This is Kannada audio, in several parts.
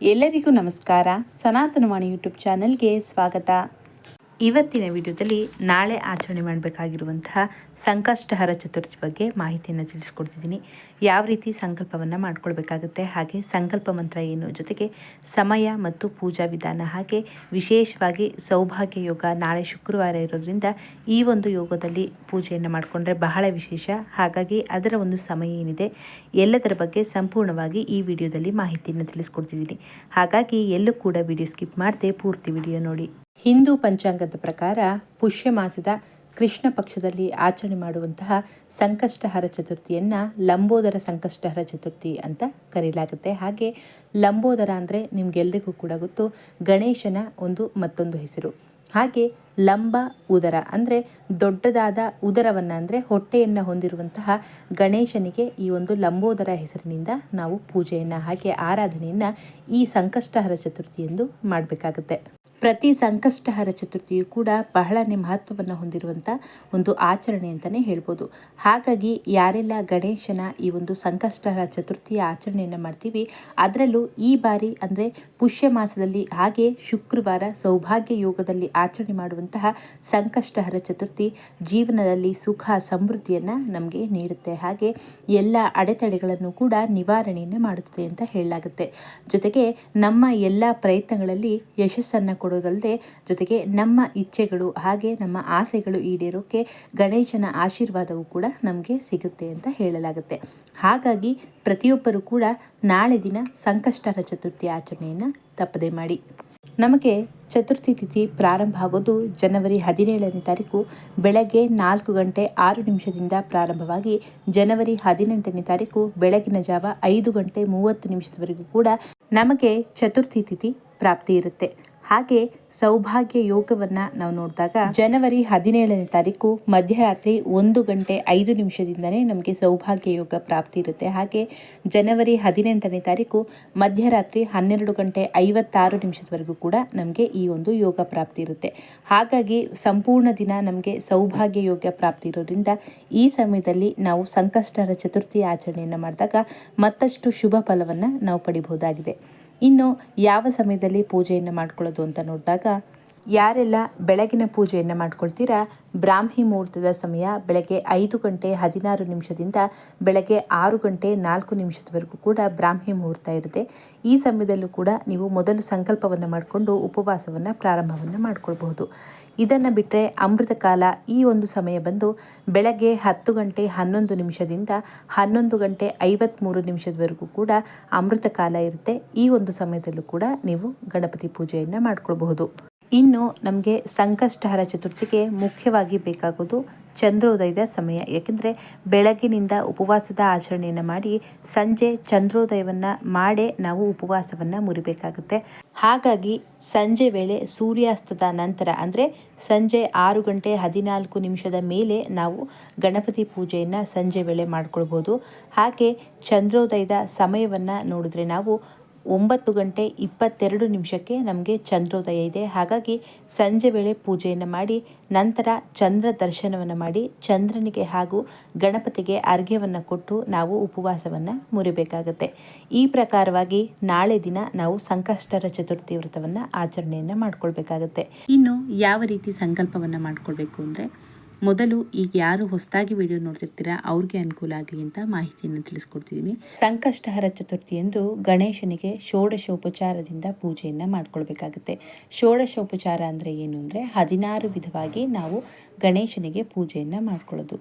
ಎಲ್ಲರಿಗೂ ನಮಸ್ಕಾರ. ಸನಾತನವಾಣಿ ಯೂಟ್ಯೂಬ್ ಚಾನಲ್ಗೆ ಸ್ವಾಗತ. ಇವತ್ತಿನ ವಿಡಿಯೋದಲ್ಲಿ ನಾಳೆ ಆಚರಣೆ ಮಾಡಬೇಕಾಗಿರುವಂತಹ ಸಂಕಷ್ಟಹರ ಚತುರ್ಥಿ ಬಗ್ಗೆ ಮಾಹಿತಿಯನ್ನು ತಿಳಿಸ್ಕೊಡ್ತಿದ್ದೀನಿ. ಯಾವ ರೀತಿ ಸಂಕಲ್ಪವನ್ನು ಮಾಡ್ಕೊಳ್ಬೇಕಾಗುತ್ತೆ, ಹಾಗೆ ಸಂಕಲ್ಪ ಮಂತ್ರ ಏನು ಜೊತೆಗೆ ಸಮಯ ಮತ್ತು ಪೂಜಾ ವಿಧಾನ, ಹಾಗೆ ವಿಶೇಷವಾಗಿ ಸೌಭಾಗ್ಯ ಯೋಗ ನಾಳೆ ಶುಕ್ರವಾರ ಇರೋದ್ರಿಂದ ಈ ಒಂದು ಯೋಗದಲ್ಲಿ ಪೂಜೆಯನ್ನು ಮಾಡಿಕೊಂಡ್ರೆ ಬಹಳ ವಿಶೇಷ. ಹಾಗಾಗಿ ಅದರ ಒಂದು ಸಮಯ ಏನಿದೆ ಎಲ್ಲದರ ಬಗ್ಗೆ ಸಂಪೂರ್ಣವಾಗಿ ಈ ವಿಡಿಯೋದಲ್ಲಿ ಮಾಹಿತಿಯನ್ನು ತಿಳಿಸ್ಕೊಡ್ತಿದ್ದೀನಿ. ಹಾಗಾಗಿ ಎಲ್ಲೂ ಕೂಡ ವಿಡಿಯೋ ಸ್ಕಿಪ್ ಮಾಡದೆ ಪೂರ್ತಿ ವಿಡಿಯೋ ನೋಡಿ. ಹಿಂದೂ ಪಂಚಾಂಗದ ಪ್ರಕಾರ ಪುಷ್ಯ ಮಾಸದ ಕೃಷ್ಣ ಪಕ್ಷದಲ್ಲಿ ಆಚರಣೆ ಮಾಡುವಂತಹ ಸಂಕಷ್ಟಹರ ಚತುರ್ಥಿಯನ್ನು ಲಂಬೋದರ ಸಂಕಷ್ಟಹರ ಚತುರ್ಥಿ ಅಂತ ಕರೆಯಲಾಗುತ್ತೆ ಹಾಗೆ ಲಂಬೋದರ ಅಂದರೆ ನಿಮಗೆಲ್ಲರಿಗೂ ಕೂಡ ಗೊತ್ತು, ಗಣೇಶನ ಒಂದು ಮತ್ತೊಂದು ಹೆಸರು. ಹಾಗೆ ಲಂಬ ಉದರ ಅಂದರೆ ದೊಡ್ಡದಾದ ಉದರವನ್ನು ಅಂದರೆ ಹೊಟ್ಟೆಯನ್ನು ಹೊಂದಿರುವಂತಹ ಗಣೇಶನಿಗೆ ಈ ಒಂದು ಲಂಬೋದರ ಹೆಸರಿನಿಂದ ನಾವು ಪೂಜೆಯನ್ನು ಹಾಗೆ ಆರಾಧನೆಯನ್ನು ಈ ಸಂಕಷ್ಟಹರ ಚತುರ್ಥಿ ಎಂದು ಮಾಡಬೇಕಾಗುತ್ತೆ. ಪ್ರತಿ ಸಂಕಷ್ಟಹರ ಚತುರ್ಥಿಯು ಕೂಡ ಬಹಳನೇ ಮಹತ್ವವನ್ನು ಹೊಂದಿರುವಂಥ ಒಂದು ಆಚರಣೆ ಅಂತಲೇ ಹೇಳ್ಬೋದು. ಹಾಗಾಗಿ ಯಾರೆಲ್ಲ ಗಣೇಶನ ಈ ಒಂದು ಸಂಕಷ್ಟಹರ ಚತುರ್ಥಿಯ ಆಚರಣೆಯನ್ನು ಮಾಡ್ತೀವಿ, ಅದರಲ್ಲೂ ಈ ಬಾರಿ ಅಂದರೆ ಪುಷ್ಯ ಮಾಸದಲ್ಲಿ ಹಾಗೆ ಶುಕ್ರವಾರ ಸೌಭಾಗ್ಯ ಯೋಗದಲ್ಲಿ ಆಚರಣೆ ಮಾಡುವಂತಹ ಸಂಕಷ್ಟಹರ ಚತುರ್ಥಿ ಜೀವನದಲ್ಲಿ ಸುಖ ಸಮೃದ್ಧಿಯನ್ನು ನಮಗೆ ನೀಡುತ್ತೆ. ಹಾಗೆ ಎಲ್ಲ ಅಡೆತಡೆಗಳನ್ನು ಕೂಡ ನಿವಾರಣೆಯನ್ನು ಮಾಡುತ್ತದೆ ಅಂತ ಹೇಳಲಾಗುತ್ತೆ. ಜೊತೆಗೆ ನಮ್ಮ ಎಲ್ಲ ಪ್ರಯತ್ನಗಳಲ್ಲಿ ಯಶಸ್ಸನ್ನು ಕೊಡೋದಲ್ಲದೆ ಜೊತೆಗೆ ನಮ್ಮ ಇಚ್ಛೆಗಳು ಹಾಗೆ ನಮ್ಮ ಆಸೆಗಳು ಈಡೇರೋಕ್ಕೆ ಗಣೇಶನ ಆಶೀರ್ವಾದವು ಕೂಡ ನಮಗೆ ಸಿಗುತ್ತೆ ಅಂತ ಹೇಳಲಾಗುತ್ತೆ. ಹಾಗಾಗಿ ಪ್ರತಿಯೊಬ್ಬರು ಕೂಡ ನಾಳೆ ದಿನ ಸಂಕಷ್ಟರ ಚತುರ್ಥಿ ಆಚರಣೆಯನ್ನು ತಪ್ಪದೆ ಮಾಡಿ. ನಮಗೆ ಚತುರ್ಥಿ ತಿಥಿ ಪ್ರಾರಂಭ ಆಗೋದು ಜನವರಿ ಹದಿನೇಳನೇ ತಾರೀಕು ಬೆಳಗ್ಗೆ ನಾಲ್ಕು ಗಂಟೆ ಆರು ನಿಮಿಷದಿಂದ ಪ್ರಾರಂಭವಾಗಿ ಜನವರಿ ಹದಿನೆಂಟನೇ ತಾರೀಕು ಬೆಳಗಿನ ಜಾವ ಐದು ಗಂಟೆ ಮೂವತ್ತು ನಿಮಿಷದವರೆಗೂ ಕೂಡ ನಮಗೆ ಚತುರ್ಥಿ ತಿಥಿ ಪ್ರಾಪ್ತಿ ಇರುತ್ತೆ. ಹಾಗೆ ಸೌಭಾಗ್ಯ ಯೋಗವನ್ನು ನಾವು ನೋಡಿದಾಗ ಜನವರಿ ಹದಿನೇಳನೇ ತಾರೀಕು ಮಧ್ಯರಾತ್ರಿ ಒಂದು ಗಂಟೆ ಐದು ನಿಮಿಷದಿಂದನೇ ನಮಗೆ ಸೌಭಾಗ್ಯ ಯೋಗ ಪ್ರಾಪ್ತಿ ಇರುತ್ತೆ. ಹಾಗೆ ಜನವರಿ ಹದಿನೆಂಟನೇ ತಾರೀಕು ಮಧ್ಯರಾತ್ರಿ ಹನ್ನೆರಡು ಗಂಟೆ ಐವತ್ತಾರು ನಿಮಿಷದವರೆಗೂ ಕೂಡ ನಮಗೆ ಈ ಒಂದು ಯೋಗ ಪ್ರಾಪ್ತಿ ಇರುತ್ತೆ. ಹಾಗಾಗಿ ಸಂಪೂರ್ಣ ದಿನ ನಮಗೆ ಸೌಭಾಗ್ಯ ಯೋಗ ಪ್ರಾಪ್ತಿ ಇರೋದ್ರಿಂದ ಈ ಸಮಯದಲ್ಲಿ ನಾವು ಸಂಕಷ್ಟರ ಚತುರ್ಥಿ ಆಚರಣೆಯನ್ನು ಮಾಡಿದಾಗ ಮತ್ತಷ್ಟು ಶುಭ ಫಲವನ್ನು ನಾವು ಪಡಿಬಹುದಾಗಿದೆ. ಇನ್ನು ಯಾವ ಸಮಯದಲ್ಲಿ ಪೂಜೆಯನ್ನು ಮಾಡ್ಕೊಳ್ಳೋದು ಅಂತ ನೋಡಿದಾಗ ಯಾರೆಲ್ಲ ಬೆಳಗಿನ ಪೂಜೆಯನ್ನು ಮಾಡ್ಕೊಳ್ತೀರಾ? ಬ್ರಾಹ್ಮಿ ಮುಹೂರ್ತದ ಸಮಯ ಬೆಳಗ್ಗೆ ಐದು ಗಂಟೆ ಹದಿನಾರು ನಿಮಿಷದಿಂದ ಬೆಳಗ್ಗೆ ಆರು ಗಂಟೆ ನಾಲ್ಕು ನಿಮಿಷದವರೆಗೂ ಕೂಡ ಬ್ರಾಹ್ಮಿ ಮುಹೂರ್ತ ಇರುತ್ತೆ. ಈ ಸಮಯದಲ್ಲೂ ಕೂಡ ನೀವು ಮೊದಲು ಸಂಕಲ್ಪವನ್ನು ಮಾಡಿಕೊಂಡು ಉಪವಾಸವನ್ನು ಪ್ರಾರಂಭವನ್ನು ಮಾಡಿಕೊಳ್ಬಹುದು. ಇದನ್ನು ಬಿಟ್ಟರೆ ಅಮೃತ ಕಾಲ ಈ ಒಂದು ಸಮಯ ಬಂದು ಬೆಳಗ್ಗೆ ಹತ್ತು ಗಂಟೆ ಹನ್ನೊಂದು ನಿಮಿಷದಿಂದ ಹನ್ನೊಂದು ಗಂಟೆ ಐವತ್ತ್ಮೂರು ನಿಮಿಷದವರೆಗೂ ಕೂಡ ಅಮೃತ ಕಾಲ ಇರುತ್ತೆ. ಈ ಒಂದು ಸಮಯದಲ್ಲೂ ಕೂಡ ನೀವು ಗಣಪತಿ ಪೂಜೆಯನ್ನು ಮಾಡ್ಕೊಳ್ಬಹುದು. ಇನ್ನು ನಮಗೆ ಸಂಕಷ್ಟಹರ ಚತುರ್ಥಿಗೆ ಮುಖ್ಯವಾಗಿ ಬೇಕಾಗೋದು ಚಂದ್ರೋದಯದ ಸಮಯ. ಯಾಕೆಂದರೆ ಬೆಳಗಿನಿಂದ ಉಪವಾಸದ ಆಚರಣೆಯನ್ನು ಮಾಡಿ ಸಂಜೆ ಚಂದ್ರೋದಯವನ್ನು ಮಾಡೇ ನಾವು ಉಪವಾಸವನ್ನು ಮುರಿಬೇಕಾಗುತ್ತೆ. ಹಾಗಾಗಿ ಸಂಜೆ ವೇಳೆ ಸೂರ್ಯಾಸ್ತದ ನಂತರ ಅಂದರೆ ಸಂಜೆ ಆರು ಗಂಟೆ ಹದಿನಾಲ್ಕು ನಿಮಿಷದ ಮೇಲೆ ನಾವು ಗಣಪತಿ ಪೂಜೆಯನ್ನು ಸಂಜೆ ವೇಳೆ ಮಾಡ್ಕೊಳ್ಬೋದು. ಹಾಗೆ ಚಂದ್ರೋದಯದ ಸಮಯವನ್ನು ನೋಡಿದ್ರೆ ನಾವು ಒಂಬತ್ತು ಗಂಟೆ ಇಪ್ಪತ್ತೆರಡು ನಿಮಿಷಕ್ಕೆ ನಮಗೆ ಚಂದ್ರೋದಯ ಇದೆ. ಹಾಗಾಗಿ ಸಂಜೆ ವೇಳೆ ಪೂಜೆಯನ್ನು ಮಾಡಿ, ನಂತರ ಚಂದ್ರ ದರ್ಶನವನ್ನು ಮಾಡಿ, ಚಂದ್ರನಿಗೆ ಹಾಗೂ ಗಣಪತಿಗೆ ಅರ್ಘ್ಯವನ್ನು ಕೊಟ್ಟು ನಾವು ಉಪವಾಸವನ್ನು ಮುರಿಬೇಕಾಗತ್ತೆ. ಈ ಪ್ರಕಾರವಾಗಿ ನಾಳೆ ದಿನ ನಾವು ಸಂಕಷ್ಟರ ಚತುರ್ಥಿ ವ್ರತವನ್ನು ಆಚರಣೆಯನ್ನು ಮಾಡ್ಕೊಳ್ಬೇಕಾಗತ್ತೆ. ಇನ್ನು ಯಾವ ರೀತಿ ಸಂಕಲ್ಪವನ್ನು ಮಾಡ್ಕೊಳ್ಬೇಕು ಅಂದರೆ ಮೊದಲು ಈಗ ಯಾರು ಹೊಸದಾಗಿ ವಿಡಿಯೋ ನೋಡ್ತಿರ್ತೀರಾ, ಅವ್ರಿಗೆ ಅನುಕೂಲ ಆಗಲಿ ಅಂತ ಮಾಹಿತಿಯನ್ನು ತಿಳಿಸ್ಕೊಡ್ತಿದ್ದೀನಿ ಸಂಕಷ್ಟಹರ ಚತುರ್ಥಿ ಎಂದು ಗಣೇಶನಿಗೆ ಷೋಡಶೋಪಚಾರದಿಂದ ಪೂಜೆಯನ್ನು ಮಾಡ್ಕೊಳ್ಬೇಕಾಗುತ್ತೆ. ಷೋಡಶೋಪಚಾರ ಅಂದರೆ ಏನು ಅಂದರೆ ಹದಿನಾರು ವಿಧವಾಗಿ ನಾವು ಗಣೇಶನಿಗೆ ಪೂಜೆಯನ್ನು ಮಾಡ್ಕೊಳ್ಳೋದು.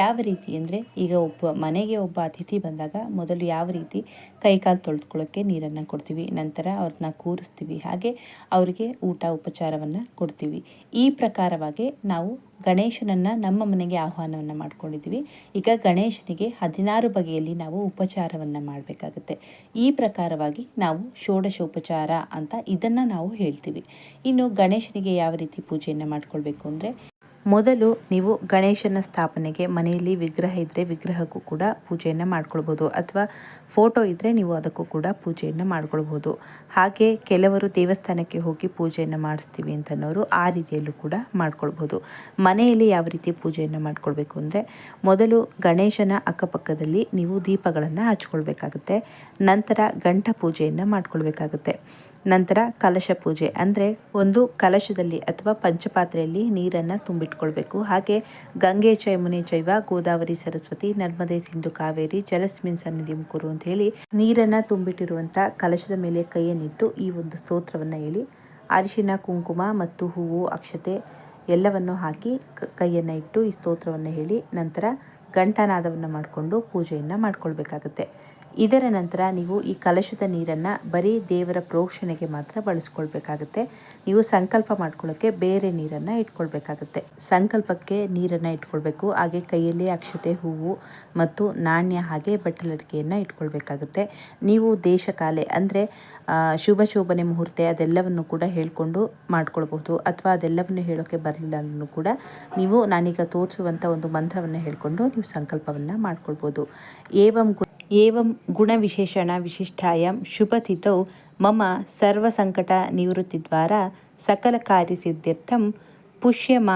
ಯಾವ ರೀತಿ ಅಂದರೆ ಈಗ ಒಬ್ಬ ಮನೆಗೆ ಒಬ್ಬ ಅತಿಥಿ ಬಂದಾಗ ಮೊದಲು ಯಾವ ರೀತಿ ಕೈಕಾಲು ತೊಳೆದುಕೊಳ್ಳೋಕ್ಕೆ ನೀರನ್ನು ಕೊಡ್ತೀವಿ, ನಂತರ ಅವ್ರನ್ನ ಕೂರಿಸ್ತೀವಿ, ಹಾಗೆ ಅವರಿಗೆ ಊಟ ಉಪಚಾರವನ್ನು ಕೊಡ್ತೀವಿ. ಈ ಪ್ರಕಾರವಾಗಿ ನಾವು ಗಣೇಶನನ್ನು ನಮ್ಮ ಮನೆಗೆ ಆಹ್ವಾನವನ್ನು ಮಾಡ್ಕೊಂಡಿದ್ದೀವಿ ಈಗ ಗಣೇಶನಿಗೆ ಹದಿನಾರು ಬಗೆಯಲ್ಲಿ ನಾವು ಉಪಚಾರವನ್ನು ಮಾಡಬೇಕಾಗುತ್ತೆ. ಈ ಪ್ರಕಾರವಾಗಿ ನಾವು ಷೋಡಶೋಪಚಾರ ಅಂತ ಇದನ್ನು ನಾವು ಹೇಳ್ತೀವಿ. ಇನ್ನು ಗಣೇಶನಿಗೆ ಯಾವ ರೀತಿ ಪೂಜೆಯನ್ನು ಮಾಡ್ಕೊಳ್ಬೇಕು ಅಂದರೆ ಮೊದಲು ನೀವು ಗಣೇಶನ ಸ್ಥಾಪನೆಗೆ ಮನೆಯಲ್ಲಿ ವಿಗ್ರಹ ಇದ್ದರೆ ವಿಗ್ರಹಕ್ಕೂ ಕೂಡ ಪೂಜೆಯನ್ನು ಮಾಡ್ಕೊಳ್ಬೋದು. ಅಥವಾ ಫೋಟೋ ಇದ್ದರೆ ನೀವು ಅದಕ್ಕೂ ಕೂಡ ಪೂಜೆಯನ್ನು ಮಾಡ್ಕೊಳ್ಬೋದು. ಹಾಗೆ ಕೆಲವರು ದೇವಸ್ಥಾನಕ್ಕೆ ಹೋಗಿ ಪೂಜೆಯನ್ನು ಮಾಡಿಸ್ತೀವಿ ಅಂತನೋರು ಆ ರೀತಿಯಲ್ಲೂ ಕೂಡ ಮಾಡ್ಕೊಳ್ಬೋದು. ಮನೆಯಲ್ಲಿ ಯಾವ ರೀತಿ ಪೂಜೆಯನ್ನು ಮಾಡ್ಕೊಳ್ಬೇಕು ಅಂದರೆ ಮೊದಲು ಗಣೇಶನ ಅಕ್ಕಪಕ್ಕದಲ್ಲಿ ನೀವು ದೀಪಗಳನ್ನು ಹಚ್ಕೊಳ್ಬೇಕಾಗುತ್ತೆ. ನಂತರ ಗಂಟ ಪೂಜೆಯನ್ನು ಮಾಡ್ಕೊಳ್ಬೇಕಾಗುತ್ತೆ. ನಂತರ ಕಲಶ ಪೂಜೆ, ಅಂದರೆ ಒಂದು ಕಲಶದಲ್ಲಿ ಅಥವಾ ಪಂಚಪಾತ್ರೆಯಲ್ಲಿ ನೀರನ್ನು ತುಂಬಿಟ್ಕೊಳ್ಬೇಕು. ಹಾಗೆ ಗಂಗೆ ಚೈಮುನಿ ಜೈವ ಗೋದಾವರಿ ಸರಸ್ವತಿ, ನರ್ಮದೆ ಸಿಂಧು ಕಾವೇರಿ, ಜಲಸ್ಮಿನ್ ಸನ್ನಿಧಿ ಮುಕುರು ಅಂತ ಹೇಳಿ ನೀರನ್ನು ತುಂಬಿಟ್ಟಿರುವಂಥ ಕಲಶದ ಮೇಲೆ ಕೈಯನ್ನಿಟ್ಟು ಈ ಒಂದು ಸ್ತೋತ್ರವನ್ನು ಹೇಳಿ. ಅರಿಶಿನ ಕುಂಕುಮ ಮತ್ತು ಹೂವು, ಅಕ್ಷತೆ ಎಲ್ಲವನ್ನು ಹಾಕಿ ಕೈಯನ್ನು ಇಟ್ಟು ಈ ಸ್ತೋತ್ರವನ್ನು ಹೇಳಿ ನಂತರ ಗಂಟನಾದವನ್ನು ಮಾಡಿಕೊಂಡು ಪೂಜೆಯನ್ನು ಮಾಡ್ಕೊಳ್ಬೇಕಾಗತ್ತೆ. ಇದರ ನಂತರ ನೀವು ಈ ಕಲಶದ ನೀರನ್ನು ಬರೀ ದೇವರ ಪ್ರೋಕ್ಷಣೆಗೆ ಮಾತ್ರ ಬಳಸ್ಕೊಳ್ಬೇಕಾಗುತ್ತೆ. ನೀವು ಸಂಕಲ್ಪ ಮಾಡ್ಕೊಳ್ಳೋಕ್ಕೆ ಬೇರೆ ನೀರನ್ನು ಇಟ್ಕೊಳ್ಬೇಕಾಗುತ್ತೆ. ಸಂಕಲ್ಪಕ್ಕೆ ನೀರನ್ನು ಇಟ್ಕೊಳ್ಬೇಕು. ಹಾಗೆ ಕೈಯಲ್ಲಿ ಅಕ್ಷತೆ, ಹೂವು ಮತ್ತು ನಾಣ್ಯ ಹಾಗೆ ಬಟ್ಟಲಡಿಕೆಯನ್ನು ಇಟ್ಕೊಳ್ಬೇಕಾಗುತ್ತೆ. ನೀವು ದೇಶಕಾಲೆ ಅಂದರೆ ಶುಭ ಶೋಭನೆ ಮುಹೂರ್ತ ಅದೆಲ್ಲವನ್ನು ಕೂಡ ಹೇಳಿಕೊಂಡು ಮಾಡ್ಕೊಳ್ಬಹುದು. ಅಥವಾ ಅದೆಲ್ಲವನ್ನು ಹೇಳೋಕ್ಕೆ ಬರಲಿಲ್ಲ ಅಂದ್ರೂ ಕೂಡ ನೀವು ನಾನೀಗ ತೋರಿಸುವಂಥ ಒಂದು ಮಂತ್ರವನ್ನು ಹೇಳಿಕೊಂಡು ನೀವು ಸಂಕಲ್ಪವನ್ನು ಮಾಡ್ಕೊಳ್ಬೋದು. ಏವಂ ಏವಂ ಗುಣವಿಶೇಷಣ ವಿಶಿಷ್ಟಾಯಂ ಶುಭತಿಥೌ ಮಮ ಪುಷ್ಯ ಸಕಲಕಾರ್ಯಸಿದ್ಧ್ಯರ್ಥಂ ಕೃಷ್ಣ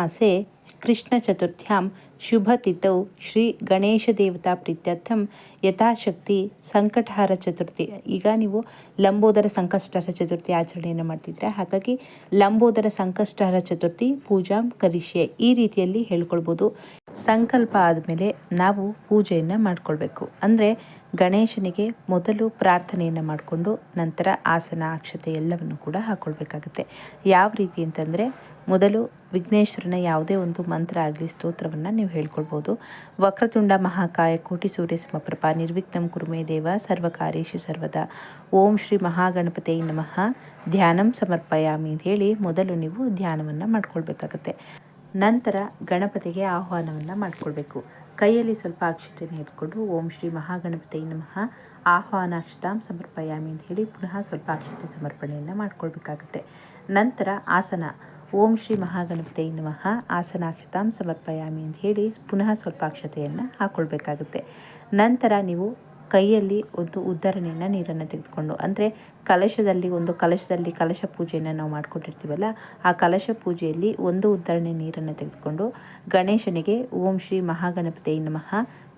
ಕೃಷ್ಣಚತುರ್ಥ್ಯಾಂ ಶುಭತಿಥೌ ಶ್ರೀ ಗಣೇಶ ದೇವತಾ ಪ್ರೀತ್ಯರ್ಥಂ ಯಥಾಶಕ್ತಿ ಸಂಕಟಹಾರ ಚತುರ್ಥಿ ಈಗ ನೀವು ಲಂಬೋದರ ಸಂಕಷ್ಟಹರ ಚತುರ್ಥಿ ಆಚರಣೆಯನ್ನು ಮಾಡ್ತಿದ್ರೆ, ಹಾಗಾಗಿ ಲಂಬೋದರ ಸಂಕಷ್ಟಹರ ಚತುರ್ಥಿ ಪೂಜಾ ಕರಿಷ್ಯೆ ಈ ರೀತಿಯಲ್ಲಿ ಹೇಳ್ಕೊಳ್ಬೋದು. ಸಂಕಲ್ಪ ಆದಮೇಲೆ ನಾವು ಪೂಜೆಯನ್ನು ಮಾಡ್ಕೊಳ್ಬೇಕು. ಅಂದರೆ ಗಣೇಶನಿಗೆ ಮೊದಲು ಪ್ರಾರ್ಥನೆಯನ್ನು ಮಾಡಿಕೊಂಡು ನಂತರ ಆಸನ, ಅಕ್ಷತೆ ಎಲ್ಲವನ್ನು ಕೂಡ ಹಾಕ್ಕೊಳ್ಬೇಕಾಗುತ್ತೆ ಯಾವ ರೀತಿ ಅಂತಂದರೆ ಮೊದಲು ವಿಘ್ನೇಶ್ವರನ ಯಾವುದೇ ಒಂದು ಮಂತ್ರ ಆಗಲಿ ಸ್ತೋತ್ರವನ್ನು ನೀವು ಹೇಳ್ಕೊಳ್ಬೋದು. ವಕ್ರತುಂಡ ಮಹಾಕಾಯ, ಕೋಟಿ ಸೂರ್ಯ ಸಮಪ್ರಭ ನಿರ್ವಿಘ್ನಂ ಕುರುಮೇ ದೇವ ಸರ್ವಕಾರ್ಯೇಶು ಸರ್ವದ, ಓಂ ಶ್ರೀ ಮಹಾಗಣಪತಿ ನಮಃ, ಧ್ಯಾನಂ ಸಮರ್ಪಯಾಮಿ ಅಂತ ಹೇಳಿ ಮೊದಲು ನೀವು ಧ್ಯಾನವನ್ನು ಮಾಡ್ಕೊಳ್ಬೇಕಾಗತ್ತೆ. ನಂತರ ಗಣಪತಿಗೆ ಆಹ್ವಾನವನ್ನು ಮಾಡ್ಕೊಳ್ಬೇಕು. ಕೈಯಲ್ಲಿ ಸ್ವಲ್ಪ ಅಕ್ಷತೆಯನ್ನು ಎತ್ಕೊಂಡು ಓಂ ಶ್ರೀ ಮಹಾಗಣಪತಿ ನಮಃ. ಆಹ್ವಾನಾಕ್ಷತಾಂ ಸಮರ್ಪಯಾಮಿ ಅಂತ ಹೇಳಿ ಪುನಃ ಸ್ವಲ್ಪ ಅಕ್ಷತೆ ಸಮರ್ಪಣೆಯನ್ನು ಮಾಡ್ಕೊಳ್ಬೇಕಾಗುತ್ತೆ. ನಂತರ ಆಸನ. ಓಂ ಶ್ರೀ ಮಹಾಗಣಪತಿ ನಮಃ. ಆಸನಾಕ್ಷತಾಂ ಸಮರ್ಪಯಾಮಿ ಅಂತ ಹೇಳಿ ಪುನಃ ಸ್ವಲ್ಪ ಅಕ್ಷತೆಯನ್ನು ಹಾಕ್ಕೊಳ್ಬೇಕಾಗುತ್ತೆ ನಂತರ ನೀವು ಕೈಯಲ್ಲಿ ಒಂದು ಉದ್ಧರಣೆಯನ್ನು ನೀರನ್ನು ತೆಗೆದುಕೊಂಡು, ಅಂದರೆ ಕಲಶದಲ್ಲಿ ಒಂದು ಕಲಶದಲ್ಲಿ ಕಲಶ ಪೂಜೆಯನ್ನು ನಾವು ಮಾಡ್ಕೊಂಡಿರ್ತೀವಲ್ಲ ಆ ಕಲಶ ಪೂಜೆಯಲ್ಲಿ ಒಂದು ಉದ್ಧರಣೆ ನೀರನ್ನು ತೆಗೆದುಕೊಂಡು ಗಣೇಶನಿಗೆ ಓಂ ಶ್ರೀ ಮಹಾಗಣಪತಿ ನಮಃ,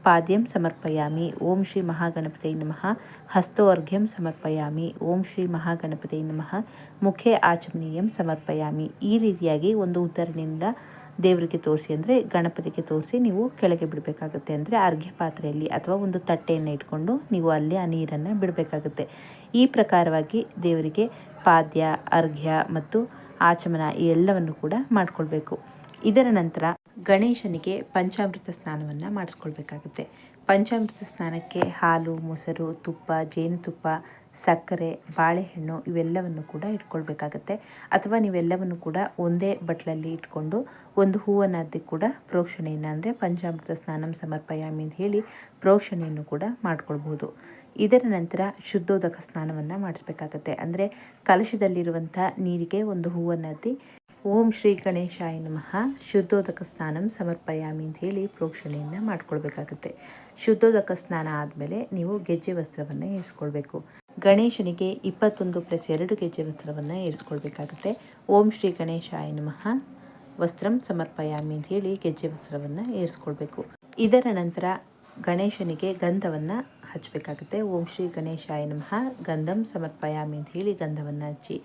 ಪಾದ್ಯಂ ಸಮರ್ಪಯಾಮಿ, ಓಂ ಶ್ರೀ ಮಹಾಗಣಪತಿ ನಮಃ, ಹಸ್ತೋರ್ಘ್ಯಂ ಸಮರ್ಪಯಾಮಿ, ಓಂ ಶ್ರೀ ಮಹಾಗಣಪತಿ ನಮಃ, ಮುಖೇ ಆಚಮನೀಯಂ ಸಮರ್ಪಯಾಮಿ ಈ ರೀತಿಯಾಗಿ ಒಂದು ಉದ್ಧರಣೆಯಿಂದ ದೇವರಿಗೆ ತೋರಿಸಿ ಅಂದರೆ ಗಣಪತಿಗೆ ತೋರಿಸಿ ನೀವು ಕೆಳಗೆ ಬಿಡಬೇಕಾಗುತ್ತೆ ಅಂದರೆ ಅರ್ಘ್ಯ ಪಾತ್ರೆಯಲ್ಲಿ ಅಥವಾ ಒಂದು ತಟ್ಟೆಯನ್ನು ಇಟ್ಕೊಂಡು ನೀವು ಅಲ್ಲಿ ಆ ನೀರನ್ನು ಬಿಡಬೇಕಾಗುತ್ತೆ. ಈ ಪ್ರಕಾರವಾಗಿ ದೇವರಿಗೆ ಪಾದ್ಯ, ಅರ್ಘ್ಯ ಮತ್ತು ಆಚಮನ ಈ ಎಲ್ಲವನ್ನು ಕೂಡ ಮಾಡಿಕೊಳ್ಬೇಕು. ಇದರ ನಂತರ ಗಣೇಶನಿಗೆ ಪಂಚಾಮೃತ ಸ್ನಾನವನ್ನು ಮಾಡಿಸ್ಕೊಳ್ಬೇಕಾಗುತ್ತೆ. ಪಂಚಾಮೃತ ಸ್ನಾನಕ್ಕೆ ಹಾಲು, ಮೊಸರು, ತುಪ್ಪ, ಜೇನುತುಪ್ಪ ಸಕ್ಕರೆ, ಬಾಳೆಹಣ್ಣು ಇವೆಲ್ಲವನ್ನು ಕೂಡ ಇಟ್ಕೊಳ್ಬೇಕಾಗತ್ತೆ. ಅಥವಾ ನೀವೆಲ್ಲವನ್ನು ಕೂಡ ಒಂದೇ ಬಟ್ಲಲ್ಲಿ ಇಟ್ಕೊಂಡು ಒಂದು ಹೂವನ್ನಾದಿ ಕೂಡ ಪ್ರೋಕ್ಷಣೆಯನ್ನು ಅಂದರೆ ಪಂಚಾಮೃತ ಸ್ನಾನಂ ಸಮರ್ಪಯಾಮಿ ಅಂತ ಹೇಳಿ ಪ್ರೋಕ್ಷಣೆಯನ್ನು ಕೂಡ ಮಾಡ್ಕೊಳ್ಬೋದು ಇದರ ನಂತರ ಶುದ್ಧೋದಕ ಸ್ನಾನವನ್ನು ಮಾಡಿಸ್ಬೇಕಾಗತ್ತೆ. ಅಂದರೆ ಕಲಶದಲ್ಲಿರುವಂಥ ನೀರಿಗೆ ಒಂದು ಹೂವನ್ನದ್ದಿ ಓಂ ಶ್ರೀ ಗಣೇಶಾಯ ನಮಃ ಶುದ್ಧೋದಕ ಸ್ನಾನಂ ಸಮರ್ಪಯಾಮಿ ಅಂತ ಹೇಳಿ ಪ್ರೋಕ್ಷಣೆಯನ್ನು ಮಾಡ್ಕೊಳ್ಬೇಕಾಗತ್ತೆ. ಶುದ್ಧೋದಕ ಸ್ನಾನ ಆದಮೇಲೆ ನೀವು ಗೆಜ್ಜೆ ವಸ್ತ್ರವನ್ನು ಏರಿಸ್ಕೊಳ್ಬೇಕು ಗಣೇಶನಿಗೆ ಇಪ್ಪತ್ತೊಂದು ಪ್ಲಸ್ ಎರಡು ಗೆಜ್ಜೆ ವಸ್ತ್ರವನ್ನು ಏರಿಸ್ಕೊಳ್ಬೇಕಾಗುತ್ತೆ. ಓಂ ಶ್ರೀ ಗಣೇಶಾಯ ನಮಃ. ವಸ್ತ್ರಂ ಸಮರ್ಪಯಾಮಿ ಅಂತ ಹೇಳಿ ಗೆಜ್ಜೆ ವಸ್ತ್ರವನ್ನು ಏರಿಸ್ಕೊಳ್ಬೇಕು. ಇದರ ನಂತರ ಗಣೇಶನಿಗೆ ಗಂಧವನ್ನು ಹಚ್ಚಬೇಕಾಗುತ್ತೆ ಓಂ ಶ್ರೀ ಗಣೇಶಾಯ ನಮಃ. ಗಂಧಂ ಸಮರ್ಪಯಾಮಿ ಅಂತ ಹೇಳಿ ಗಂಧವನ್ನು ಹಚ್ಚಿ,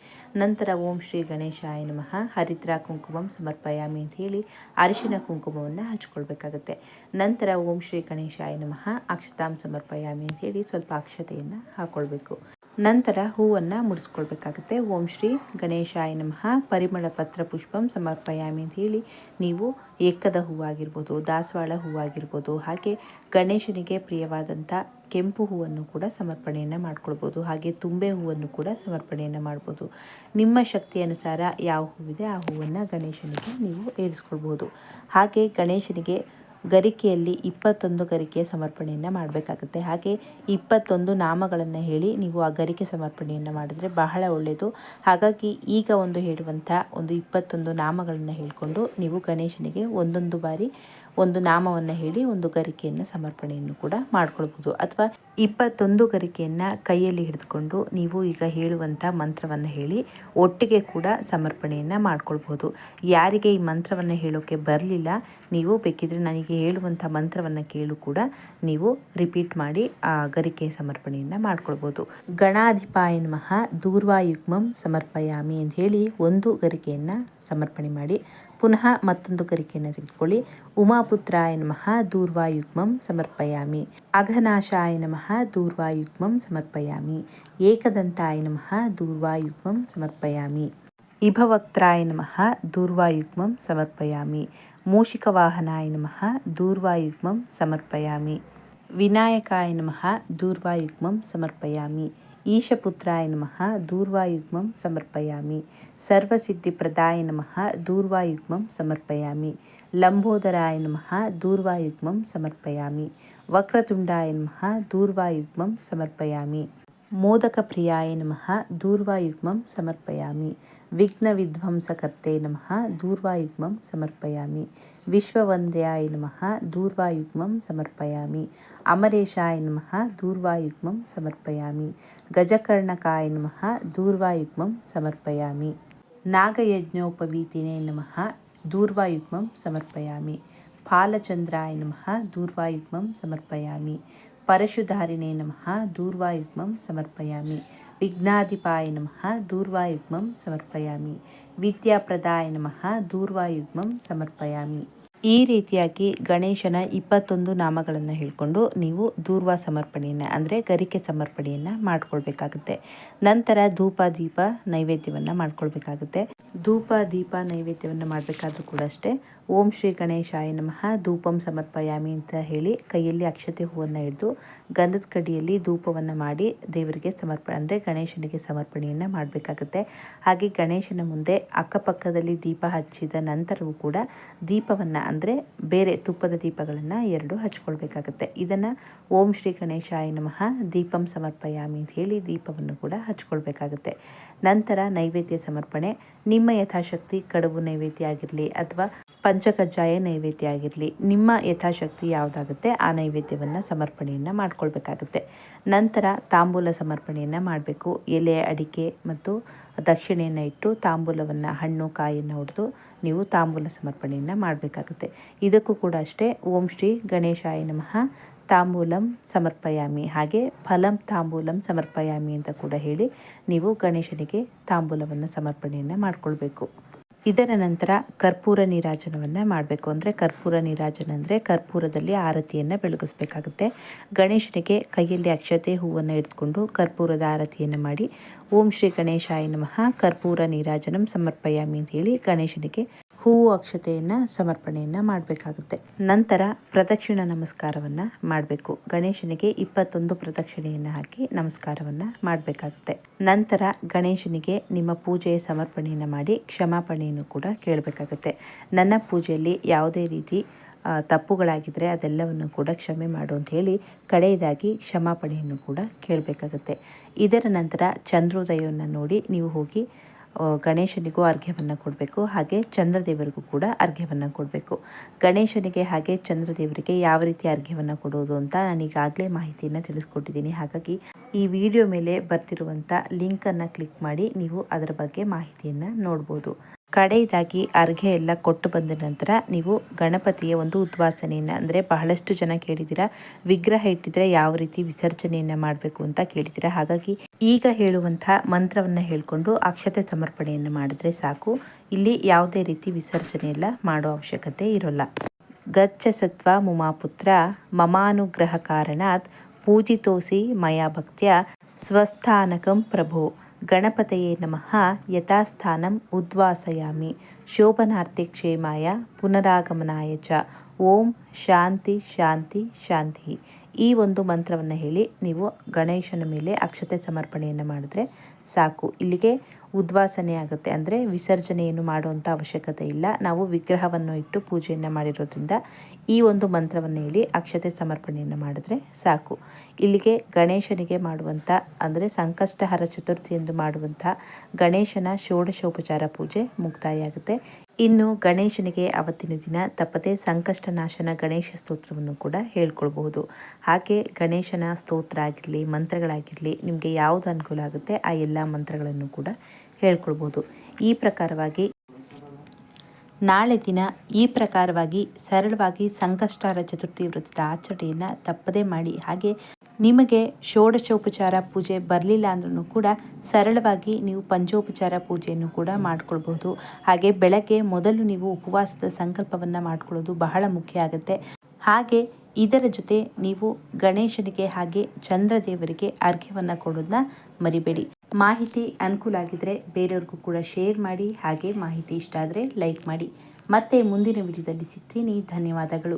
ನಂತರ ಓಂ ಶ್ರೀ ಗಣೇಶಾಯ ನಮಃ. ಹರಿದ್ರ ಕುಂಕುಮಂ ಸಮರ್ಪಯಾಮಿ ಅಂತ ಹೇಳಿ ಅರಿಶಿನ ಕುಂಕುಮವನ್ನು ಹಚ್ಕೊಳ್ಬೇಕಾಗುತ್ತೆ. ನಂತರ ಓಂ ಶ್ರೀ ಗಣೇಶಾಯ ನಮಃ. ಅಕ್ಷತಾಂ ಸಮರ್ಪಯಾಮಿ ಅಂತ ಹೇಳಿ ಸ್ವಲ್ಪ ಅಕ್ಷತೆಯನ್ನು ಹಾಕ್ಕೊಳ್ಬೇಕು ನಂತರ ಹೂವನ್ನು ಮುಡಿಸ್ಕೊಳ್ಬೇಕಾಗುತ್ತೆ. ಓಂ ಶ್ರೀ ಗಣೇಶಾಯ ನಮಃ. ಪರಿಮಳ ಪತ್ರ ಪುಷ್ಪಂ ಸಮರ್ಪಯಾಮಿ ಅಂತ ಹೇಳಿ ನೀವು ಎಕ್ಕದ ಹೂವಾಗಿರ್ಬೋದು, ದಾಸವಾಳ ಹೂವಾಗಿರ್ಬೋದು, ಹಾಗೆ ಗಣೇಶನಿಗೆ ಪ್ರಿಯವಾದಂಥ ಕೆಂಪು ಹೂವನ್ನು ಕೂಡ ಸಮರ್ಪಣೆಯನ್ನು ಮಾಡ್ಕೊಳ್ಬೋದು, ಹಾಗೆ ತುಂಬೆ ಹೂವನ್ನು ಕೂಡ ಸಮರ್ಪಣೆಯನ್ನು ಮಾಡ್ಬೋದು. ನಿಮ್ಮ ಶಕ್ತಿ ಅನುಸಾರ ಯಾವ ಹೂವಿದೆ ಆ ಹೂವನ್ನು ಗಣೇಶನಿಗೆ ನೀವು ಏರಿಸ್ಕೊಳ್ಬೋದು. ಹಾಗೆ ಗಣೇಶನಿಗೆ ಗರಿಕೆಯಲ್ಲಿ ಇಪ್ಪತ್ತೊಂದು ಗರಿಕೆಯ ಸಮರ್ಪಣೆಯನ್ನು ಮಾಡಬೇಕಾಗುತ್ತೆ. ಹಾಗೆ ಇಪ್ಪತ್ತೊಂದು ನಾಮಗಳನ್ನು ಹೇಳಿ ನೀವು ಆ ಗರಿಕೆ ಸಮರ್ಪಣೆಯನ್ನು ಮಾಡಿದ್ರೆ ಬಹಳ ಒಳ್ಳೆಯದು ಹಾಗಾಗಿ ಈಗ ಒಂದು ಹೇಳುವಂಥ ಒಂದು ಇಪ್ಪತ್ತೊಂದು ನಾಮಗಳನ್ನು ಹೇಳಿಕೊಂಡು ನೀವು ಗಣೇಶನಿಗೆ ಒಂದೊಂದು ಬಾರಿ ಒಂದು ನಾಮವನ್ನು ಹೇಳಿ ಒಂದು ಗರಿಕೆಯನ್ನು ಸಮರ್ಪಣೆಯನ್ನು ಕೂಡ ಮಾಡ್ಕೊಳ್ಬೋದು ಅಥವಾ ಇಪ್ಪತ್ತೊಂದು ಗರಿಕೆಯನ್ನು ಕೈಯಲ್ಲಿ ಹಿಡಿದುಕೊಂಡು ನೀವು ಈಗ ಹೇಳುವಂಥ ಮಂತ್ರವನ್ನು ಹೇಳಿ ಒಟ್ಟಿಗೆ ಕೂಡ ಸಮರ್ಪಣೆಯನ್ನು ಮಾಡ್ಕೊಳ್ಬೋದು ಯಾರಿಗೆ ಈ ಮಂತ್ರವನ್ನು ಹೇಳೋಕ್ಕೆ ಬರಲಿಲ್ಲ, ನೀವು ಬೇಕಿದ್ರೆ ನನಗೆ ಹೇಳುವಂಥ ಮಂತ್ರವನ್ನು ಕೇಳು ಕೂಡ ನೀವು ರಿಪೀಟ್ ಮಾಡಿ ಆ ಗರಿಕೆ ಸಮರ್ಪಣೆಯನ್ನು ಮಾಡ್ಕೊಳ್ಬೋದು. ಗಣಾಧಿಪಾಯ ನಮಃ ದೂರ್ವಾಯುಗ್ಮಂ ಸಮರ್ಪಯಾಮಿ ಅಂತ ಹೇಳಿ ಒಂದು ಗರಿಕೆಯನ್ನು ಸಮರ್ಪಣೆ ಮಾಡಿ ಪುನಃ ಮತ್ತೊಂದು ಗರಿಕೆಯನ್ನು ತೆಗೆದುಕೊಳ್ಳಿ. ಉಮಾಪುತ್ರಾಯ ನಮಃ ದೂರ್ವಾಯುಗ್ಮಂ ಸಮರ್ಪಯಾಮಿ. ಅಘನಾಶಾಯ ನಮಃ ದೂರ್ವಾಯುಗ್ಮಂ ಸಮರ್ಪಯಾಮಿ. ಏಕದಂತಾಯ ನಮಃ ದೂರ್ವಾಯುಗ್ಮಂ ಸಮರ್ಪಯಾಮಿ. ಇಭವಕ್ತಾಯ ನಮಃ ದೂರ್ವಾಯುಗ್ಮಂ ಸಮರ್ಪಯಾಮಿ. ಮೂಷಿಕವಾಹನಾಯ ನಮಃ ದೂರ್ವಾಯುಗ್ಮಂ ಸಮರ್ಪಯಾಮಿ ವಿನಾಯಕಾಯ ನಮಃ ದೂರ್ವಾಯುಗ್ಮಂ ಸಮರ್ಪಯಾಮಿ ಈಶಪುತ್ರಾಯ ನಮಃ ದೂರ್ವಾಯುಗ್ಮಂ ಸಮರ್ಪಯಾಮಿ ಸರ್ವಸಿದ್ಧಿಪ್ರದಾಯ ನಮಃ ದೂರ್ವಾಯುಗ್ಮಂ ಸಮರ್ಪಯಾಮಿ ಲಂಬೋದರಾಯ ನಮಃ ದೂರ್ವಾಯುಗ್ಮಂ ಸಮರ್ಪಯಾಮಿ ವಕ್ರತುಂಡಾಯ ನಮಃ ದೂರ್ವಾಯುಗ್ಮಂ ಸಮರ್ಪಯಾಮಿ ಮೋದಕಪ್ರಿಯಾಯ ನಮಃ ದೂರ್ವಾಯುಗ್ಮಂ ಸಮರ್ಪಯಾಮಿ ವಿಘ್ನವಿಧ್ವಂಸಕರ್ತೆ ನಮಃ, ದೂರ್ವಾಯುಗ್ಮಂ ಸಮರ್ಪಯಾಮಿ. ವಿಶ್ವವಂದ್ಯಾಯ ನಮಃ, ದೂರ್ವಾಯುಗ್ಮಂ ಸಮರ್ಪಯಾಮಿ. ಅಮರೇಶಾಯ ನಮಃ, ದೂರ್ವಾಯುಗ್ಮಂ ಸಮರ್ಪಯಾಮಿ. ಗಜಕರ್ಣಕಾಯ ನಮಃ, ದೂರ್ವಾಯುಗ್ಮಂ ಸಮರ್ಪಯಾಮಿ. ನಾಗಯಜ್ಞೋಪವೀತಿನೇ ನಮಃ, ದೂರ್ವಾಯುಗ್ಮಂ ಸಮರ್ಪಯಾಮಿ. ಫಾಲಚಂದ್ರಾಯ ನಮಃ, ದೂರ್ವಾಯುಗ್ಮಂ ಸಮರ್ಪಯಾಮಿ. ಪರಶುಧಾರಿಣೇ ನಮಃ, ದೂರ್ವಾಯುಗ್ಮಂ ಸಮರ್ಪಯಾಮಿ. ವಿಘ್ನಾಧಿಪಾಯ ನಮಃ ದೂರ್ವಾಯುಗ್ಮಂ ಸಮರ್ಪಯಾಮಿ ವಿದ್ಯಾಪ್ರದಾಯ ನಮಃ ದೂರ್ವಾಯುಗ್ಮಂ ಸಮರ್ಪಯಾಮಿ ಈ ರೀತಿಯಾಗಿ ಗಣೇಶನ ಇಪ್ಪತ್ತೊಂದು ನಾಮಗಳನ್ನು ಹೇಳಿಕೊಂಡು ನೀವು ದೂರ್ವ ಸಮರ್ಪಣೆಯನ್ನು, ಅಂದರೆ ಗರಿಕೆ ಸಮರ್ಪಣೆಯನ್ನು ಮಾಡ್ಕೊಳ್ಬೇಕಾಗುತ್ತೆ. ನಂತರ ಧೂಪ, ದೀಪ ನೈವೇದ್ಯವನ್ನು ಮಾಡ್ಕೊಳ್ಬೇಕಾಗುತ್ತೆ. ಧೂಪ, ದೀಪ ನೈವೇದ್ಯವನ್ನು ಮಾಡಬೇಕಾದ್ರೂ ಕೂಡ ಅಷ್ಟೇ. ಓಂ ಶ್ರೀ ಗಣೇಶಾಯ ನಮಃ, ಧೂಪಂ ಸಮರ್ಪಯಾಮಿ ಅಂತ ಹೇಳಿ ಕೈಯಲ್ಲಿ ಅಕ್ಷತೆ ಹೂವನ್ನು ಹಿಡಿದು ಗಂಧದ ಕಡಿಯಲ್ಲಿ ಧೂಪವನ್ನು ಮಾಡಿ ದೇವರಿಗೆ ಸಮರ್ಪಣೆ ಅಂದರೆ ಗಣೇಶನಿಗೆ ಸಮರ್ಪಣೆಯನ್ನು ಮಾಡಬೇಕಾಗುತ್ತೆ. ಹಾಗೆ ಗಣೇಶನ ಮುಂದೆ ಅಕ್ಕಪಕ್ಕದಲ್ಲಿ ದೀಪ ಹಚ್ಚಿದ ನಂತರವೂ ಕೂಡ ದೀಪವನ್ನು ಅಂದರೆ ಬೇರೆ ತುಪ್ಪದ ದೀಪಗಳನ್ನು ಎರಡು ಹಚ್ಕೊಳ್ಬೇಕಾಗುತ್ತೆ. ಇದನ್ನು ಓಂ ಶ್ರೀ ಗಣೇಶಾಯ ನಮಃ ದೀಪಂ ಸಮರ್ಪಯಾಮಿ ಅಂತ ಹೇಳಿ ದೀಪವನ್ನು ಕೂಡ ಹಚ್ಕೊಳ್ಬೇಕಾಗುತ್ತೆ. ನಂತರ ನೈವೇದ್ಯ ಸಮರ್ಪಣೆ, ನಿಮ್ಮ ಯಥಾಶಕ್ತಿ ಕಡುಬು ನೈವೇದ್ಯ ಆಗಿರಲಿ ಅಥವಾ ಪಂಚಕಜ್ಜಾಯ ನೈವೇದ್ಯ ಆಗಿರಲಿ, ನಿಮ್ಮ ಯಥಾಶಕ್ತಿ ಯಾವುದಾಗುತ್ತೆ ಆ ನೈವೇದ್ಯವನ್ನು ಸಮರ್ಪಣೆಯನ್ನು ಮಾಡ್ಕೊಳ್ಬೇಕಾಗುತ್ತೆ. ನಂತರ ತಾಂಬೂಲ ಸಮರ್ಪಣೆಯನ್ನು ಮಾಡಬೇಕು. ಎಲೆ, ಅಡಿಕೆ ಮತ್ತು ದಕ್ಷಿಣೆಯನ್ನು ಇಟ್ಟು ತಾಂಬೂಲವನ್ನು, ಹಣ್ಣು, ಕಾಯಿಯನ್ನು ಹೊಡೆದು ನೀವು ತಾಂಬೂಲ ಸಮರ್ಪಣೆಯನ್ನು ಮಾಡಬೇಕಾಗುತ್ತೆ. ಇದಕ್ಕೂ ಕೂಡ ಅಷ್ಟೇ ಓಂ ಶ್ರೀ ಗಣೇಶಾಯ ನಮಃ. ತಾಂಬೂಲಂ ಸಮರ್ಪಯಾಮಿ. ಹಾಗೆ ಫಲಂ ತಾಂಬೂಲಂ ಸಮರ್ಪಯಾಮಿ ಅಂತ ಕೂಡ ಹೇಳಿ ನೀವು ಗಣೇಶನಿಗೆ ತಾಂಬೂಲವನ್ನು ಸಮರ್ಪಣೆಯನ್ನು ಮಾಡಿಕೊಳ್ಬೇಕು. ಇದರ ನಂತರ ಕರ್ಪೂರ ನೀರಾಜನವನ್ನು ಮಾಡಬೇಕು ಅಂದರೆ ಕರ್ಪೂರ ನೀರಾಜನ ಅಂದರೆ ಕರ್ಪೂರದಲ್ಲಿ ಆರತಿಯನ್ನು ಬೆಳಗಿಸ್ಬೇಕಾಗುತ್ತೆ. ಗಣೇಶನಿಗೆ ಕೈಯಲ್ಲಿ ಅಕ್ಷತೆ ಹೂವನ್ನು ಹಿಡ್ಕೊಂಡು ಕರ್ಪೂರದ ಆರತಿಯನ್ನು ಮಾಡಿ ಓಂ ಶ್ರೀ ಗಣೇಶಾಯ ನಮಃ ಕರ್ಪೂರ ನೀರಾಜನಂ ಸಮರ್ಪಯಾಮಿ ಅಂತ ಹೇಳಿ ಗಣೇಶನಿಗೆ ಹೂವು ಅಕ್ಷತೆಯನ್ನು ಸಮರ್ಪಣೆಯನ್ನು ಮಾಡಬೇಕಾಗುತ್ತೆ. ನಂತರ ಪ್ರದಕ್ಷಿಣ ನಮಸ್ಕಾರವನ್ನು ಮಾಡಬೇಕು. ಗಣೇಶನಿಗೆ ಇಪ್ಪತ್ತೊಂದು ಪ್ರದಕ್ಷಿಣೆಯನ್ನು ಹಾಕಿ ನಮಸ್ಕಾರವನ್ನು ಮಾಡಬೇಕಾಗುತ್ತೆ. ನಂತರ ಗಣೇಶನಿಗೆ ನಿಮ್ಮ ಪೂಜೆಯ ಸಮರ್ಪಣೆಯನ್ನು ಮಾಡಿ ಕ್ಷಮಾಪಣೆಯನ್ನು ಕೂಡ ಕೇಳಬೇಕಾಗುತ್ತೆ. ನನ್ನ ಪೂಜೆಯಲ್ಲಿ ಯಾವುದೇ ರೀತಿ ತಪ್ಪುಗಳಾಗಿದ್ದರೆ ಅದೆಲ್ಲವನ್ನು ಕೂಡ ಕ್ಷಮೆ ಮಾಡು ಅಂತ ಹೇಳಿ ಕಡೆಯದಾಗಿ ಕ್ಷಮಾಪಣೆಯನ್ನು ಕೂಡ ಕೇಳಬೇಕಾಗುತ್ತೆ. ಇದರ ನಂತರ ಚಂದ್ರೋದಯವನ್ನು ನೋಡಿ ನೀವು ಹೋಗಿ ಗಣೇಶನಿಗೂ ಅರ್ಘ್ಯವನ್ನು ಕೊಡಬೇಕು. ಹಾಗೆ ಚಂದ್ರದೇವರಿಗೂ ಕೂಡ ಅರ್ಘ್ಯವನ್ನು ಕೊಡಬೇಕು. ಗಣೇಶನಿಗೆ ಹಾಗೆ ಚಂದ್ರದೇವರಿಗೆ ಯಾವ ರೀತಿ ಅರ್ಘ್ಯವನ್ನು ಕೊಡೋದು ಅಂತ ನಾನು ಈಗಾಗಲೇ ಮಾಹಿತಿಯನ್ನು ತಿಳಿಸ್ಕೊಟ್ಟಿದ್ದೀನಿ. ಹಾಗಾಗಿ ಈ ವಿಡಿಯೋ ಮೇಲೆ ಬರ್ತಿರುವಂಥ ಲಿಂಕನ್ನು ಕ್ಲಿಕ್ ಮಾಡಿ ನೀವು ಅದರ ಬಗ್ಗೆ ಮಾಹಿತಿಯನ್ನು ನೋಡ್ಬೋದು. ಕಡೆಯದಾಗಿ ಅರ್ಘ್ಯ ಎಲ್ಲ ಕೊಟ್ಟು ಬಂದ ನಂತರ ನೀವು ಗಣಪತಿಯ ಒಂದು ಉದ್ವಾಸನೆಯನ್ನು, ಅಂದರೆ ಬಹಳಷ್ಟು ಜನ ಕೇಳಿದ್ದೀರಾ, ವಿಗ್ರಹ ಇಟ್ಟಿದ್ರೆ ಯಾವ ರೀತಿ ವಿಸರ್ಜನೆಯನ್ನು ಮಾಡಬೇಕು ಅಂತ ಕೇಳಿದ್ದೀರಾ? ಹಾಗಾಗಿ ಈಗ ಹೇಳುವಂತಹ ಮಂತ್ರವನ್ನು ಹೇಳಿಕೊಂಡು ಅಕ್ಷತೆ ಸಮರ್ಪಣೆಯನ್ನು ಮಾಡಿದ್ರೆ ಸಾಕು. ಇಲ್ಲಿ ಯಾವುದೇ ರೀತಿ ವಿಸರ್ಜನೆ ಎಲ್ಲ ಮಾಡೋ ಅವಶ್ಯಕತೆ ಇರೋಲ್ಲ. ಗಚ್ಚ ಸತ್ವ ಮುಮಾಪುತ್ರ ಮಮಾನುಗ್ರಹ ಕಾರಣಾತ್ ಪೂಜಿತೋಸಿ ಮಯಾ ಭಕ್ತ್ಯ ಸ್ವಸ್ಥಾನಕಂ ಪ್ರಭೋ. ಗಣಪತಯೇ ನಮಃ. ಯಥಾಸ್ಥಾನಂ ಉದ್ವಾಸಯಾಮಿ. ಶೋಭನಾರ್ಥಿ ಕ್ಷೇಮಾಯ ಪುನರಾಗಮನಾಯ ಚ. ಓಂ ಶಾಂತಿ ಶಾಂತಿ ಶಾಂತಿ. ಈ ಒಂದು ಮಂತ್ರವನ್ನು ಹೇಳಿ ನೀವು ಗಣೇಶನ ಮೇಲೆ ಅಕ್ಷತೆ ಸಮರ್ಪಣೆಯನ್ನು ಮಾಡಿದ್ರೆ ಸಾಕು. ಇಲ್ಲಿಗೆ ಉದ್ವಾಸನೆ ಆಗುತ್ತೆ ಅಂದರೆ ವಿಸರ್ಜನೆಯನ್ನು ಮಾಡುವಂಥ ಅವಶ್ಯಕತೆ ಇಲ್ಲ. ನಾವು ವಿಗ್ರಹವನ್ನು ಇಟ್ಟು ಪೂಜೆಯನ್ನು ಮಾಡಿರೋದ್ರಿಂದ ಈ ಒಂದು ಮಂತ್ರವನ್ನು ಹೇಳಿ ಅಕ್ಷತೆ ಸಮರ್ಪಣೆಯನ್ನು ಮಾಡಿದ್ರೆ ಸಾಕು. ಇಲ್ಲಿಗೆ ಗಣೇಶನಿಗೆ ಮಾಡುವಂಥ ಅಂದರೆ ಸಂಕಷ್ಟಹರ ಚತುರ್ಥಿ ಎಂದು ಮಾಡುವಂಥ ಗಣೇಶನ ಷೋಡಶೋಪಚಾರ ಪೂಜೆ ಮುಕ್ತಾಯ ಆಗುತ್ತೆ. ಇನ್ನು ಗಣೇಶನಿಗೆ ಅವತ್ತಿನ ದಿನ ತಪ್ಪದೆ ಸಂಕಷ್ಟನಾಶನ ಗಣೇಶ ಸ್ತೋತ್ರವನ್ನು ಕೂಡ ಹೇಳ್ಕೊಳ್ಬಹುದು. ಹಾಗೆ ಗಣೇಶನ ಸ್ತೋತ್ರ ಆಗಿರಲಿ, ಮಂತ್ರಗಳಾಗಿರಲಿ, ನಿಮಗೆ ಯಾವುದು ಅನುಕೂಲ ಆಗುತ್ತೆ ಆ ಎಲ್ಲ ಮಂತ್ರಗಳನ್ನು ಕೂಡ ಹೇಳ್ಕೊಳ್ಬೋದು. ಈ ಪ್ರಕಾರವಾಗಿ ನಾಳೆ ದಿನ ಈ ಪ್ರಕಾರವಾಗಿ ಸರಳವಾಗಿ ಸಂಕಷ್ಟಾರ ಚತುರ್ಥಿ ವೃತ್ತದ ಆಚರಣೆಯನ್ನು ತಪ್ಪದೇ ಮಾಡಿ. ಹಾಗೆ ನಿಮಗೆ ಷೋಡಶೋಪಚಾರ ಪೂಜೆ ಬರಲಿಲ್ಲ ಅಂದ್ರೂ ಕೂಡ ಸರಳವಾಗಿ ನೀವು ಪಂಚೋಪಚಾರ ಪೂಜೆಯನ್ನು ಕೂಡ ಮಾಡ್ಕೊಳ್ಬಹುದು ಹಾಗೆ ಬೆಳಗ್ಗೆ ಮೊದಲು ನೀವು ಉಪವಾಸದ ಸಂಕಲ್ಪವನ್ನು ಮಾಡ್ಕೊಳ್ಳೋದು ಬಹಳ ಮುಖ್ಯ ಆಗುತ್ತೆ. ಹಾಗೆ ಇದರ ಜೊತೆ ನೀವು ಗಣೇಶನಿಗೆ ಹಾಗೆ ಚಂದ್ರದೇವರಿಗೆ ಅರ್ಘ್ಯವನ್ನು ಕೊಡೋದನ್ನ ಮರಿಬೇಡಿ. ಮಾಹಿತಿ ಅನುಕೂಲ ಆಗಿದ್ದರೆ ಬೇರೆಯವ್ರಿಗೂ ಕೂಡ ಶೇರ್ ಮಾಡಿ, ಹಾಗೆ ಮಾಹಿತಿ ಇಷ್ಟ ಆದರೆ ಲೈಕ್ ಮಾಡಿ. ಮತ್ತೆ ಮುಂದಿನ ವಿಡಿಯೋದಲ್ಲಿ ಸಿಗ್ತೀನಿ. ಧನ್ಯವಾದಗಳು.